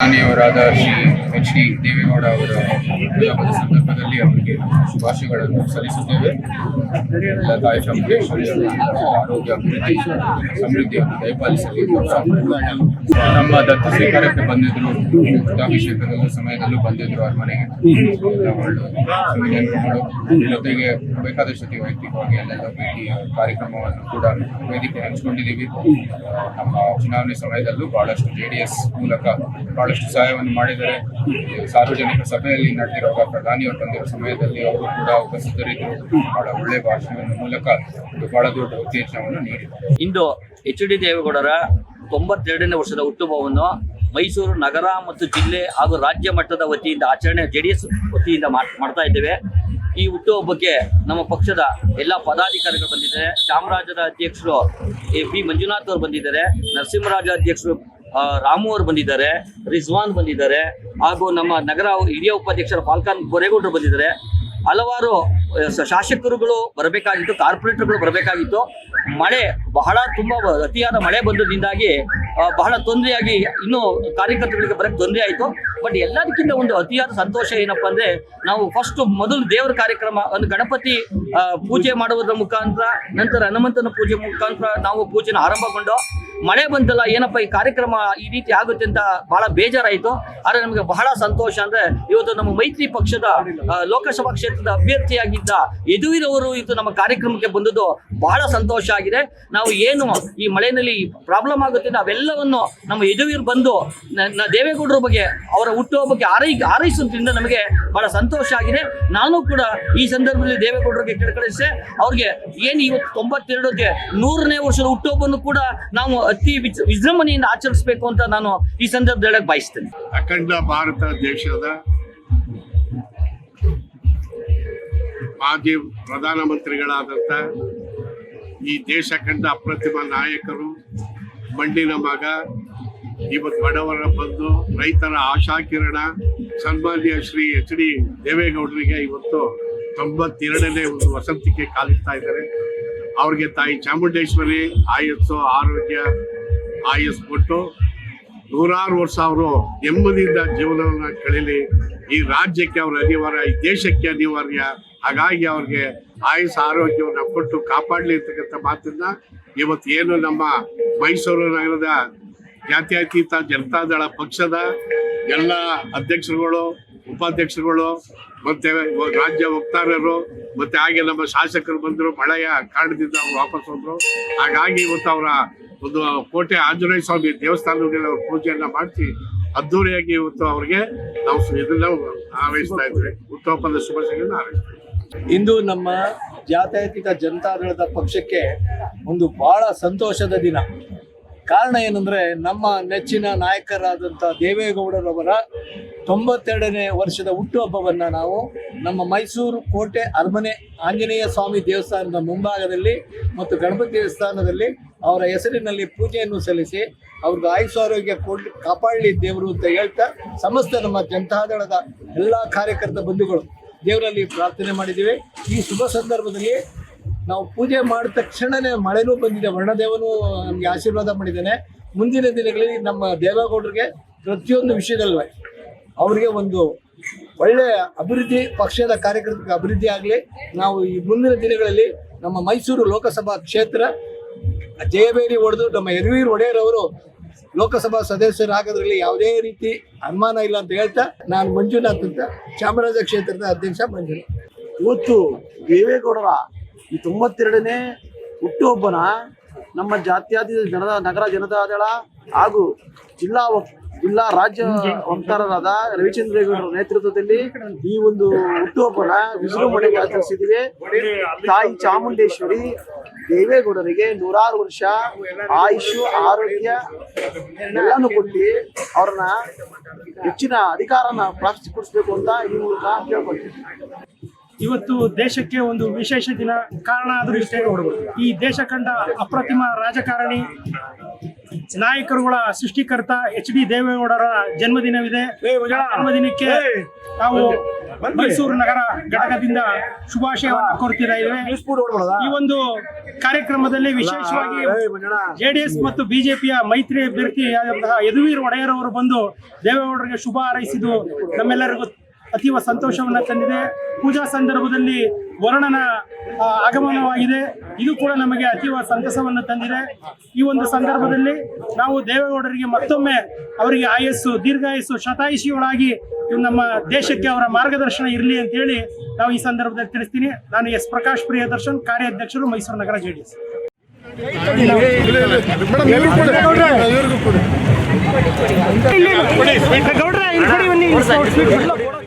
ಮಾನ್ಯರಾದ Shri H D Deve Gowda ಅವರ ಹುಟ್ಟುಹಬ್ಬದ ಸಂದರ್ಭದಲ್ಲಿ ಅವರಿಗೆ ಶುಭಾಶಯಗಳನ್ನು ಸಲ್ಲಿಸುತ್ತೇವೆ. ಎಲ್ಲ ತಾಯಿ ಆರೋಗ್ಯ, ಅಭಿವೃದ್ಧಿ ಸಮೃದ್ಧಿಯನ್ನು ದಯಪಾಲಿಸಲಿ. ನಮ್ಮ ದತ್ತು ಸ್ವೀಕಾರಕ್ಕೆ ಬಂದಿದ್ರು ದುರ್ಗಾಭಿಷೇಕದ ಸಮಯದಲ್ಲೂ ಬಂದಿದ್ರು ಅವ್ರ ಮನೆಗೆ. ಜೊತೆಗೆ ಬೇಕಾದಷ್ಟು ವೈಯಕ್ತಿಕವಾಗಿ ಅಲ್ಲೆಲ್ಲ ಭೇಟಿ ಕಾರ್ಯಕ್ರಮವನ್ನು ಕೂಡ ವೇದಿಕೆ ಹಂಚಿಕೊಂಡಿದ್ದೀವಿ. ನಮ್ಮ ಚುನಾವಣೆ ಸಮಯದಲ್ಲೂ ಬಹಳಷ್ಟು ಜೆ ಡಿ ಎಸ್ ಮೂಲಕ ಬಹಳಷ್ಟು ಸಹಾಯವನ್ನು ಮಾಡಿದ್ದಾರೆ. ಸಾರ್ವಜನಿಕ ಸಭೆಯಲ್ಲಿ ನಡೆದಿರುವ ಪ್ರಧಾನಿಯವರು ಸಮಯದಲ್ಲಿ ಅವರು ಕೂಡ ಉಪಸ್ಥಿತರಿದ್ದರು ಬಹಳ ಒಳ್ಳೆ ಭಾಷಣದ ಮೂಲಕ ಬಹಳ ದೊಡ್ಡ ಉತ್ತೇಜನವನ್ನು ನೀಡಿದ್ದಾರೆ. ಇಂದು ಎಚ್ ಡಿ ದೇವೇಗೌಡರ ತೊಂಬತ್ತೆರಡನೇ ವರ್ಷದ ಹುಟ್ಟುಹಬ್ಬವನ್ನು ಮೈಸೂರು ನಗರ ಮತ್ತು ಜಿಲ್ಲೆ ಹಾಗೂ ರಾಜ್ಯ ಮಟ್ಟದ ವತಿಯಿಂದ ಆಚರಣೆ ಜೆ ಡಿ ಎಸ್ ವತಿಯಿಂದ ಮಾಡ್- ಮಾಡ್ತಾ ಇದ್ದೇವೆ. ಈ ಹುಟ್ಟುಹಬ್ಬಕ್ಕೆ ನಮ್ಮ ಪಕ್ಷದ ಎಲ್ಲ ಪದಾಧಿಕಾರಿಗಳು ಬಂದಿದ್ದಾರೆ. ಚಾಮರಾಜರ ಅಧ್ಯಕ್ಷರು ಎ ಪಿ ಮಂಜುನಾಥ್ ಅವರು ಬಂದಿದ್ದಾರೆ. ನರಸಿಂಹರಾಜ ಅಧ್ಯಕ್ಷರು ರಾಮು ಅವರು ಬಂದಿದ್ದಾರೆ, ರಿಜ್ವಾನ್ ಬಂದಿದ್ದಾರೆ, ಹಾಗೂ ನಮ್ಮ ನಗರ ಹಿರಿಯ ಉಪಾಧ್ಯಕ್ಷರ ಪಾಲ್ಕಾನ್ ಗೋರೇಗೌಡರು ಬಂದಿದ್ದಾರೆ. ಹಲವಾರು ಶಾಸಕರುಗಳು ಬರಬೇಕಾಗಿತ್ತು, ಕಾರ್ಪೊರೇಟರ್ಗಳು ಬರಬೇಕಾಗಿತ್ತು. ಮಳೆ ಬಹಳ ತುಂಬಾ, ಅತಿಯಾದ ಮಳೆ ಬಂದದಿಂದಾಗಿ ಬಹಳ ತೊಂದರೆಯಾಗಿ ಇನ್ನೂ ಕಾರ್ಯಕರ್ತರಿಗೆ ಬರಕ್ಕೆ ತೊಂದರೆ ಆಯಿತು. ಬಟ್ ಎಲ್ಲದಕ್ಕಿಂತ ಒಂದು ಅತಿಯಾದ ಸಂತೋಷ ಏನಪ್ಪ ಅಂದರೆ, ನಾವು ಫಸ್ಟ್ ಮೊದಲು ದೇವರ ಕಾರ್ಯಕ್ರಮ, ಒಂದು ಗಣಪತಿ ಪೂಜೆ ಮಾಡುವುದರ ಮುಖಾಂತರ, ನಂತರ ಹನುಮಂತನ ಪೂಜೆ ಮುಖಾಂತರ ನಾವು ಪೂಜೆನ ಆರಂಭಗೊಂಡು, ಮಳೆ ಬಂತಲ್ಲ ಏನಪ್ಪ ಈ ಕಾರ್ಯಕ್ರಮ ಈ ರೀತಿ ಆಗುತ್ತೆ ಅಂತ ಬಹಳ ಬೇಜಾರಾಯಿತು. ಆದರೆ ನಮಗೆ ಬಹಳ ಸಂತೋಷ ಅಂದ್ರೆ, ಇವತ್ತು ನಮ್ಮ ಮೈತ್ರಿ ಪಕ್ಷದ ಲೋಕಸಭಾ ಕ್ಷೇತ್ರದ ಅಭ್ಯರ್ಥಿಯಾಗಿದ್ದ ಯದುವೀರವರು ಇವತ್ತು ನಮ್ಮ ಕಾರ್ಯಕ್ರಮಕ್ಕೆ ಬಂದದ್ದು ಬಹಳ ಸಂತೋಷ ಆಗಿದೆ. ನಾವು ಏನು ಈ ಮಳೆಯಲ್ಲಿ ಪ್ರಾಬ್ಲಮ್ ಆಗುತ್ತೆ ನಾವೆಲ್ಲವನ್ನು ನಮ್ಮ ಯದುವೀರ್ ಬಂದು ನ- ದೇವೇಗೌಡರ ಬಗ್ಗೆ, ಅವರ ಹುಟ್ಟುಹಬ್ಬಕ್ಕೆ ಆರೈ ಆರೈಸುವುದರಿಂದ ನಮಗೆ ಬಹಳ ಸಂತೋಷ ಆಗಿದೆ. ನಾನು ಕೂಡ ಈ ಸಂದರ್ಭದಲ್ಲಿ ದೇವೇಗೌಡರಿಗೆ ಕಳಿಸಿದೆ. ಅವ್ರಿಗೆ ಏನು ಇವತ್ತು ತೊಂಬತ್ತೆರಡಕ್ಕೆ ನೂರನೇ ವರ್ಷದ ಹುಟ್ಟುಹಬ್ಬನ್ನು ಕೂಡ ನಾವು ಅತಿ ವಿಜ್- ವಿಜೃಂಭಣೆಯಿಂದ ಆಚರಿಸಬೇಕು ಅಂತ ನಾನು ಈ ಸಂದರ್ಭದಲ್ಲಿ ಹೇಳಕ್ ಬಯಸ್ತೇನೆ. ಅಖಂಡ ಭಾರತ ದೇಶದ ಮಾಜಿ ಪ್ರಧಾನಮಂತ್ರಿಗಳಾದಂಥ ಈ ದೇಶ ಕಂಡ ಅಪ್ರತಿಮ ನಾಯಕರು ಮಣ್ಣಿನ ಮಗ, ಇವತ್ತು ಬಡವರ ಬಂದು ರೈತರ ಆಶಾಕಿರಣ ಸನ್ಮಾನ್ಯ ಶ್ರೀ ಎಚ್ ಡಿ ದೇವೇಗೌಡರಿಗೆ ಇವತ್ತು ತೊಂಬತ್ತೆರಡನೇ ಒಂದು ವಸಂತಿಕೆ ಕಾಲಿಡ್ತಾ ಇದ್ದಾರೆ. ಅವ್ರಿಗೆ ತಾಯಿ ಚಾಮುಂಡೇಶ್ವರಿ ಆಯಸ್ಸು, ಆರೋಗ್ಯ ಆಯಸ್ ಕೊಟ್ಟು ನೂರಾರು ವರ್ಷ ಅವರು ನೆಮ್ಮದಿಯಿಂದ ಜೀವನವನ್ನ ಕಳೀಲಿ. ಈ ರಾಜ್ಯಕ್ಕೆ ಅವರು ಅನಿವಾರ್ಯ, ಈ ದೇಶಕ್ಕೆ ಅನಿವಾರ್ಯ. ಹಾಗಾಗಿ ಅವ್ರಿಗೆ ಆಯುಸ್ ಆರೋಗ್ಯವನ್ನು ಕೊಟ್ಟು ಕಾಪಾಡಲಿ ಅಂತಕ್ಕಂಥ ಮಾತನ್ನ ಇವತ್ತು ಏನು ನಮ್ಮ ಮೈಸೂರು ನಗರದ ಜಾತ್ಯತೀತ ಜನತಾದಳ ಪಕ್ಷದ ಎಲ್ಲ ಅಧ್ಯಕ್ಷರುಗಳು, ಉಪಾಧ್ಯಕ್ಷರುಗಳು ಮತ್ತೆ ರಾಜ್ಯ ವಕ್ತಾರರು, ಮತ್ತೆ ಹಾಗೆ ನಮ್ಮ ಶಾಸಕರು ಬಂದರು, ಮಳೆಯ ಕಾರಣದಿಂದ ಅವ್ರು ವಾಪಸ್ ಹೋದ್ರು ಹಾಗಾಗಿ ಇವತ್ತು ಅವರ ಒಂದು ಕೋಟೆ ಆಂಜನೇಯ ಸ್ವಾಮಿ ದೇವಸ್ಥಾನದಲ್ಲಿ ಅವ್ರ ಪೂಜೆಯನ್ನ ಮಾಡಿಸಿ, ಅದ್ದೂರಿಯಾಗಿ ಇವತ್ತು ಅವ್ರಿಗೆ ನಾವು ಇದನ್ನ ಹಾರೈಸ್ತಾ ಇದ್ವಿ. ಹುಟ್ಟುಹಬ್ಬದ ಶುಭಾಶಯಗಳನ್ನ ಇಂದು ನಮ್ಮ ಜಾತ್ಯತೀತ ಜನತಾದಳದ ಪಕ್ಷಕ್ಕೆ ಒಂದು ಬಹಳ ಸಂತೋಷದ ದಿನ. ಕಾರಣ ಏನಂದ್ರೆ ನಮ್ಮ ನೆಚ್ಚಿನ ನಾಯಕರಾದಂಥ ದೇವೇಗೌಡರವರ ತೊಂಬತ್ತೆರಡನೇ ವರ್ಷದ ಹುಟ್ಟುಹಬ್ಬವನ್ನು ನಾವು ನಮ್ಮ ಮೈಸೂರು ಕೋಟೆ ಅರಮನೆ ಆಂಜನೇಯ ಸ್ವಾಮಿ ದೇವಸ್ಥಾನದ ಮುಂಭಾಗದಲ್ಲಿ ಮತ್ತು ಗಣಪತಿ ದೇವಸ್ಥಾನದಲ್ಲಿ ಅವರ ಹೆಸರಿನಲ್ಲಿ ಪೂಜೆಯನ್ನು ಸಲ್ಲಿಸಿ ಅವ್ರಿಗೆ ಆಯುಷ್ ಆರೋಗ್ಯ ಕೊಡ್, ಕಾಪಾಡಲಿ ದೇವರು ಅಂತ ಹೇಳ್ತಾ ಸಮಸ್ತ ನಮ್ಮ ಜನತಾದಳದ ಎಲ್ಲ ಕಾರ್ಯಕರ್ತ ಬಂಧುಗಳು ದೇವರಲ್ಲಿ ಪ್ರಾರ್ಥನೆ ಮಾಡಿದ್ದೀವಿ. ಈ ಶುಭ ಸಂದರ್ಭದಲ್ಲಿ ನಾವು ಪೂಜೆ ಮಾಡಿದ ತಕ್ಷಣನೇ ಮಳೆನೂ ಬಂದಿದೆ. ವರ್ಣದೇವನು ನಮಗೆ ಆಶೀರ್ವಾದ ಮಾಡಿದ್ದಾನೆ. ಮುಂದಿನ ದಿನಗಳಲ್ಲಿ ನಮ್ಮ ದೇವೇಗೌಡರಿಗೆ ಪ್ರತಿಯೊಂದು ವಿಷಯದಲ್ಲೂ ಅವರಿಗೆ ಒಂದು ಒಳ್ಳೆಯ ಅಭಿವೃದ್ಧಿ, ಪಕ್ಷದ ಕಾರ್ಯಕರ್ತರಿಗೆ ಅಭಿವೃದ್ಧಿ ಆಗಲಿ, ನಾವು ಈ ಮುಂದಿನ ದಿನಗಳಲ್ಲಿ ನಮ್ಮ ಮೈಸೂರು ಲೋಕಸಭಾ ಕ್ಷೇತ್ರ ಜಯಬೇರಿ ಒಡೆದು ನಮ್ಮ ಯದುವೀರ್ ಒಡೆಯರ್ ಅವರು ಲೋಕಸಭಾ ಸದಸ್ಯರಾಗೋದ್ರಲ್ಲಿ ಯಾವುದೇ ರೀತಿ ಅನುಮಾನ ಇಲ್ಲ ಅಂತ ಹೇಳ್ತಾ ನಾನು ಮಂಜುನಾಥ್ ಅಂತ ಚಾಮರಾಜ ಕ್ಷೇತ್ರದ ಅಧ್ಯಕ್ಷ ಮಂಜುನಾಥ್. ಇವತ್ತು ದೇವೇಗೌಡರ ಈ ತೊಂಬತ್ತೆರಡನೇ ಹುಟ್ಟುಹಬ್ಬನ ನಮ್ಮ ಜಾತ್ಯಾತೀತ ಜನದ ನಗರ ಜನತಾದಳ ಹಾಗೂ ಜಿಲ್ಲಾ ಜಿಲ್ಲಾ ರಾಜ್ಯ ವಕ್ತಾರರಾದ ರವಿಚಂದ್ರೇಗೌಡರ ನೇತೃತ್ವದಲ್ಲಿ ಈ ಒಂದು ಹುಟ್ಟುಹಬ್ಬನ ವಿಜೃಂಭಣೆಗೆ ಆಚರಿಸಿದ್ದೀವಿ. ತಾಯಿ ಚಾಮುಂಡೇಶ್ವರಿ ದೇವೇಗೌಡರಿಗೆ ನೂರಾರು ವರ್ಷ ಆಯುಷು, ಆರೋಗ್ಯ ಎಲ್ಲಾನು ಕೊಟ್ಟು ಅವ್ರನ್ನ ಹೆಚ್ಚಿನ ಅಧಿಕಾರನ ಪ್ರಾಪ್ತಿಸಿಕೊಡಿಸ್ಬೇಕು ಅಂತ ಈ ಮೂಲಕ ಕೇಳ್ಕೊಳ್ತೀವಿ. ಇವತ್ತು ದೇಶಕ್ಕೆ ಒಂದು ವಿಶೇಷ ದಿನ ಕಾರಣ ಆದರೂ ಇಷ್ಟೇ. ಈ ದೇಶ ಕಂಡ ಅಪ್ರತಿಮ ರಾಜಕಾರಣಿ ನಾಯಕರುಗಳ ಸೃಷ್ಟಿಕರ್ತ ಎಚ್ ಡಿ ದೇವೇಗೌಡರ ಜನ್ಮದಿನವಿದೆ. ಜನ್ಮದಿನಕ್ಕೆ ನಾವು ಮೈಸೂರು ನಗರ ಘಟಕದಿಂದ ಶುಭಾಶಯವನ್ನು ಕೋರ್ತಿದ್ದೇವೆ ಈ ಒಂದು ಕಾರ್ಯಕ್ರಮದಲ್ಲಿ ವಿಶೇಷವಾಗಿ ಜೆಡಿಎಸ್ ಮತ್ತು ಬಿಜೆಪಿಯ ಮೈತ್ರಿ ಅಭ್ಯರ್ಥಿಯಾದಂತಹ ಯದುವೀರ್ ಒಡೆಯರ್ ಅವರು ಬಂದು ದೇವೇಗೌಡರಿಗೆ ಶುಭ ಹಾರೈಸಿದ್ದು ನಮ್ಮೆಲ್ಲರಿಗೂ ಅತೀವ ಸಂತೋಷವನ್ನು ತಂದಿದೆ. ಪೂಜಾ ಸಂದರ್ಭದಲ್ಲಿ ವರ್ಣನ ಆಗಮನವಾಗಿದೆ ಇದು ಕೂಡ ನಮಗೆ ಅತೀವ ಸಂತಸವನ್ನು ತಂದಿದೆ ಈ ಒಂದು ಸಂದರ್ಭದಲ್ಲಿ ನಾವು ದೇವೇಗೌಡರಿಗೆ ಮತ್ತೊಮ್ಮೆ ಅವರಿಗೆ ಆಯಸ್ಸು ದೀರ್ಘಾಯಸ್ಸು ಶತಾಯುಷಿಯೊಳಾಗಿ ಇವು ನಮ್ಮ ದೇಶಕ್ಕೆ ಅವರ ಮಾರ್ಗದರ್ಶನ ಇರಲಿ ಅಂತ ಹೇಳಿ ನಾವು ಈ ಸಂದರ್ಭದಲ್ಲಿ ತಿಳಿಸ್ತೀನಿ ನಾನು ಎಸ್ ಪ್ರಕಾಶ್ ಪ್ರಿಯದರ್ಶನ್ ಕಾರ್ಯಾಧ್ಯಕ್ಷರು ಮೈಸೂರು ನಗರ ಜೆಡಿಎಸ್ ಡಿ